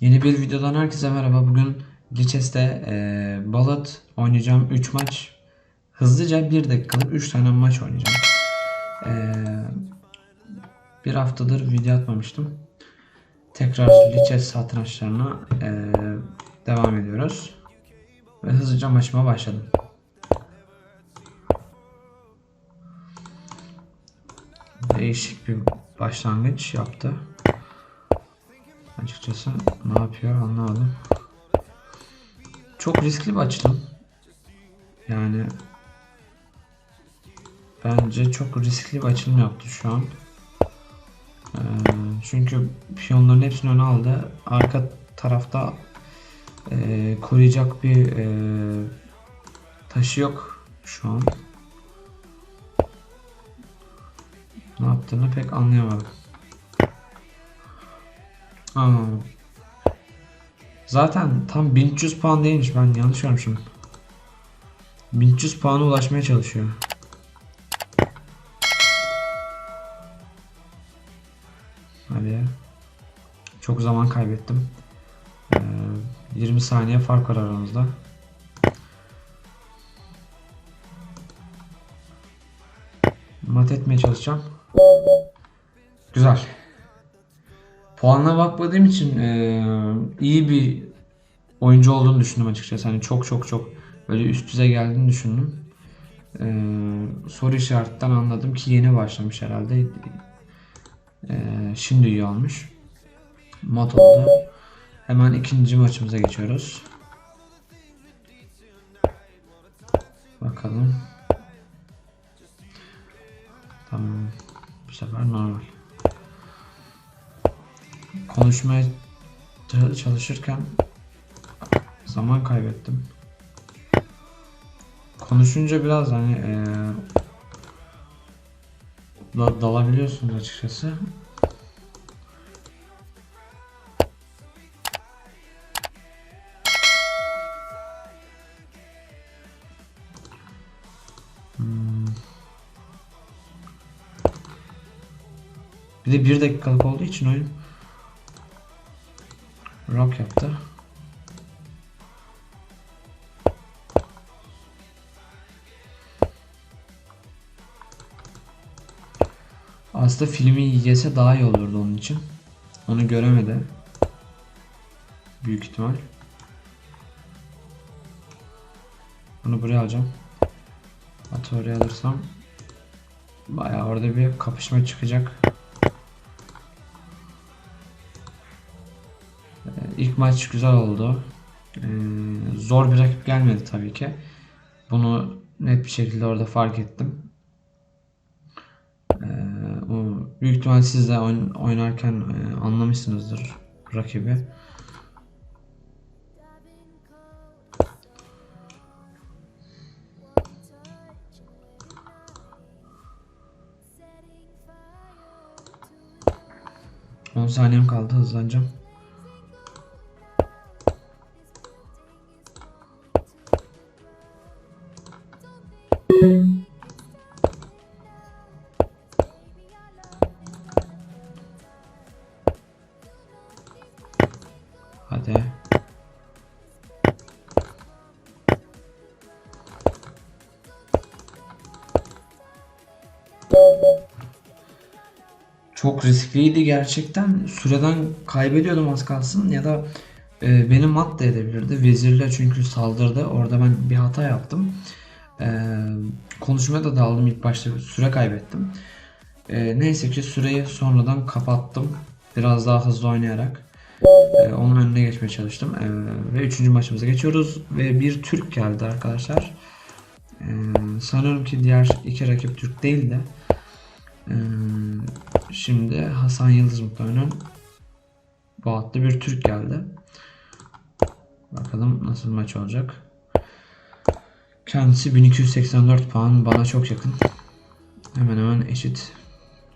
Yeni bir videodan herkese merhaba. Bugün Lichess'te e, Balat oynayacağım. 3 maç. Hızlıca 1 dakikalık 3 tane maç oynayacağım. E, bir haftadır video atmamıştım. Tekrar Lichess satrançlarına e, devam ediyoruz. Ve hızlıca maçıma başladım. Değişik bir başlangıç yaptı. Açıkçası ne yapıyor anlamadım. Çok riskli bir açılım. Yani bence çok riskli bir açılım yaptı şu an. Ee, çünkü piyonların hepsini öne aldı. Arka tarafta e, koruyacak bir e, taşı yok şu an. Ne yaptığını pek anlayamadım. Aa. Zaten tam 1300 puan değilmiş ben yanlış görmüşüm. 1300 puana ulaşmaya çalışıyor. Hadi. Çok zaman kaybettim. Ee, 20 saniye fark var aramızda. Mat etmeye çalışacağım. Güzel. Puanına bakmadığım için eee, iyi bir oyuncu olduğunu düşündüm açıkçası. Hani çok çok çok böyle üst düzey geldiğini düşündüm. Eee, soru işaretinden anladım ki yeni başlamış herhalde. Eee, şimdi iyi olmuş. Mat oldu. Hemen ikinci maçımıza geçiyoruz. Bakalım. Tamam. Bu sefer normal konuşmaya çalışırken zaman kaybettim. Konuşunca biraz hani eee, da- dalabiliyorsunuz açıkçası. Hmm. Bir de bir dakikalık olduğu için oyun Rock yaptı. Aslında filmi yese daha iyi olurdu onun için. Onu göremedi. Büyük ihtimal. Bunu buraya alacağım. Atı alırsam bayağı orada bir kapışma çıkacak. İlk maç güzel oldu. Ee, zor bir rakip gelmedi tabii ki. Bunu net bir şekilde orada fark ettim. Ee, büyük ihtimal siz de oyn- oynarken e, anlamışsınızdır rakibi. On saniyem kaldı hızlanacağım. Hadi. Çok riskliydi gerçekten. Süreden kaybediyordum az kalsın ya da e, beni mat da edebilirdi. Vezirle çünkü saldırdı. Orada ben bir hata yaptım. E, konuşmaya da daldım ilk başta. Süre kaybettim. E, neyse ki süreyi sonradan kapattım. Biraz daha hızlı oynayarak. Ee, onun önüne geçmeye çalıştım. Ee, ve üçüncü maçımıza geçiyoruz. Ve bir Türk geldi arkadaşlar. Ee, sanıyorum ki diğer iki rakip Türk değil de. Ee, şimdi Hasan Yıldız muhtemelen bu hatta bir Türk geldi. Bakalım nasıl maç olacak. Kendisi 1284 puan. Bana çok yakın. Hemen hemen eşit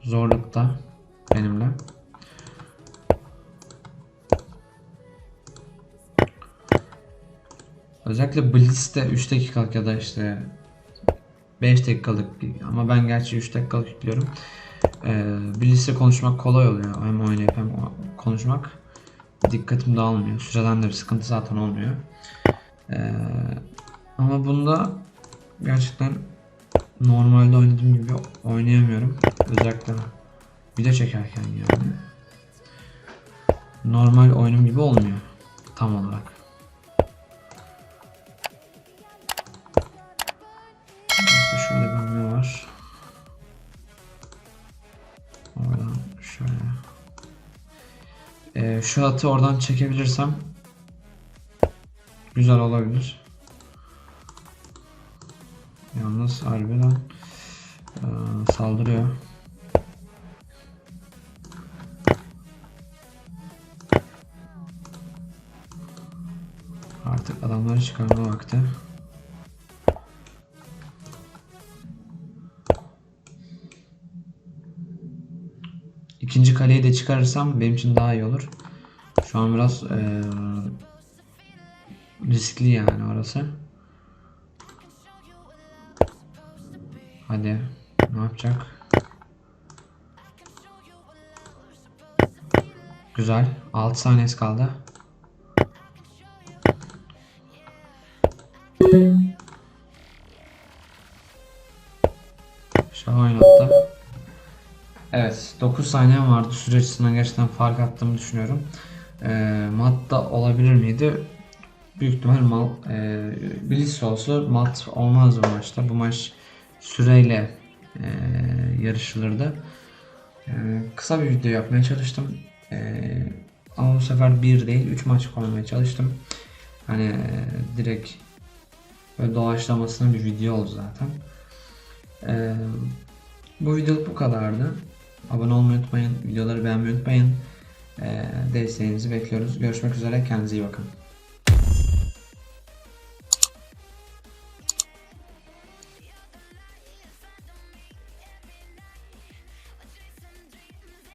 zorlukta benimle. Özellikle Blitz'te 3 dakikalık ya da işte 5 dakikalık ama ben gerçi 3 dakikalık yüklüyorum. Ee, Blitz'te konuşmak kolay oluyor. Hem oynayıp hem konuşmak. dikkatim dağılmıyor. Süreden de bir sıkıntı zaten olmuyor. Ee, ama bunda gerçekten normalde oynadığım gibi oynayamıyorum. Özellikle video çekerken yani. Normal oyunum gibi olmuyor tam olarak. Neyse şöyle bir hamle var. Oradan şöyle. Ee, şu atı oradan çekebilirsem güzel olabilir. Yalnız harbiden ee, saldırıyor. Artık adamları çıkarma vakti. İkinci kaleyi de çıkarırsam benim için daha iyi olur. Şu an biraz eee, riskli yani orası. Hadi ne yapacak? Güzel. 6 saniyesi kaldı. Şah oynattı. Evet 9 saniyem vardı. Süre açısından gerçekten fark attığımı düşünüyorum. Ee, mat da olabilir miydi? Büyük ihtimal mal, e, Bliss olsa mat olmaz bu maçta. Bu maç süreyle e, yarışılırdı. E, kısa bir video yapmaya çalıştım. E, ama bu sefer bir değil 3 maç koymaya çalıştım. Hani e, direkt böyle doğaçlamasına bir video oldu zaten. E, bu videoluk bu kadardı. Abone olmayı unutmayın. Videoları beğenmeyi unutmayın. E, desteğinizi bekliyoruz. Görüşmek üzere. Kendinize iyi bakın.